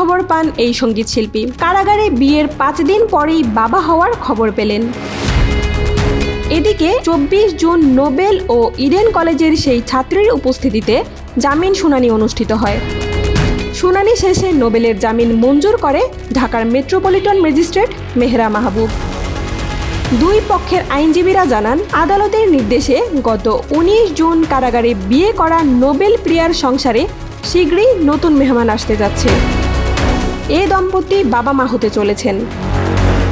সুখবর পান এই সংগীত শিল্পী। কারাগারে বিয়ের পাঁচ দিন পরেই বাবা হওয়ার খবর পেলেন। এদিকে চব্বিশ জুন নোবেল ও ইডেন কলেজের সেই ছাত্রীর উপস্থিতিতে জামিন শুনানি অনুষ্ঠিত হয়। শুনানি শেষে নোবেলের জামিন মঞ্জুর করে ঢাকার মেট্রোপলিটন ম্যাজিস্ট্রেট মেহরা মাহবুব। দুই পক্ষের আইনজীবীরা জানান, আদালতের নির্দেশে গত উনিশ জুন কারাগারে বিয়ে করা নোবেল প্রিয়ার সংসারে শীঘ্রই নতুন মেহমান আসতে যাচ্ছে। এ দম্পতি বাবা মা হতে চলেছেন।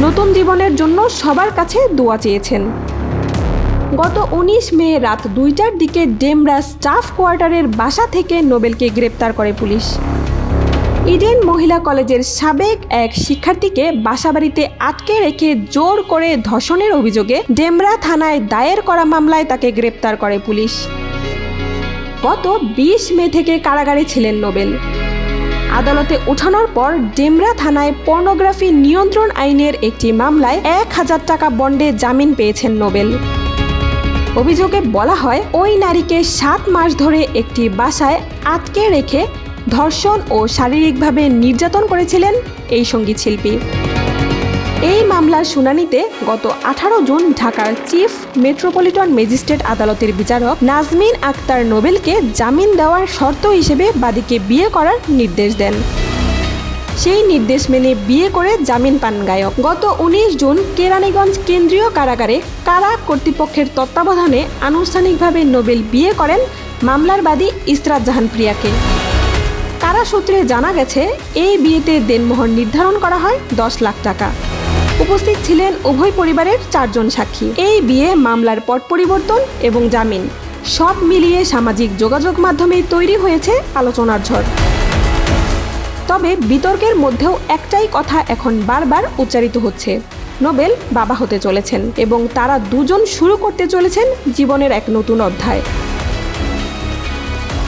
নতুন জীবনের জন্য সবার কাছে দোয়া চেয়েছেন। গত উনিশ মে রাত দুইটার দিকে ডেমরা স্টাফ কোয়ার্টারের বাসা থেকে নোবেলকে গ্রেপ্তার করে পুলিশ। ইডেন মহিলা কলেজের সাবেক এক শিক্ষার্থীকে বাসাবাড়িতে আটকে রেখে জোর করে ধর্ষণের অভিযোগে ডেমরা থানায় দায়ের করা মামলায় তাকে গ্রেপ্তার করে পুলিশ। গত বিশ মে থেকে কারাগারে ছিলেন নোবেল। আদালতে ওঠানোর পর ডেমরা থানায় পর্নোগ্রাফি নিয়ন্ত্রণ আইনের একটি মামলায় এক হাজার টাকা বন্ডে জামিন পেয়েছেন নোবেল। অভিযোগে বলা হয়, ওই নারীকে সাত মাস ধরে একটি বাসায় আটকে রেখে ধর্ষণ ও শারীরিকভাবে নির্যাতন করেছিলেন এই সংগীত শিল্পী। এই মামলার শুনানিতে গত আঠারো জুন ঢাকার চিফ মেট্রোপলিটন ম্যাজিস্ট্রেট আদালতের বিচারক নাজমিন আক্তার নোবেলকে জামিন দেওয়ার শর্ত হিসেবে বাদীকে বিয়ে করার নির্দেশ দেন। সেই নির্দেশ মেনে বিয়ে করে জামিন পান গায়ক। গত উনিশ জুন কেরানীগঞ্জ কেন্দ্রীয় কারাগারে কারা কর্তৃপক্ষের তত্ত্বাবধানে আনুষ্ঠানিকভাবে নোবেল বিয়ে করেন মামলার বাদী ইসরাত জাহান প্রিয়াকে। কারা সূত্রে জানা গেছে, এই বিয়েতে দেনমোহর নির্ধারণ করা হয় দশ লাখ টাকা। উপস্থিত ছিলেন উভয় পরিবারের চারজন সাক্ষী। এই বিয়ে, মামলার পট পরিবর্তন এবং জামিন, সব মিলিয়ে সামাজিক যোগাযোগ মাধ্যমে তৈরি হয়েছে আলোচনার ঝড়। তবে বিতর্কের মধ্যেও একটাই কথা এখন বারবার উচ্চারিত হচ্ছে, নোবেল বাবা হতে চলেছেন এবং তারা দুজন শুরু করতে চলেছেন জীবনের এক নতুন অধ্যায়।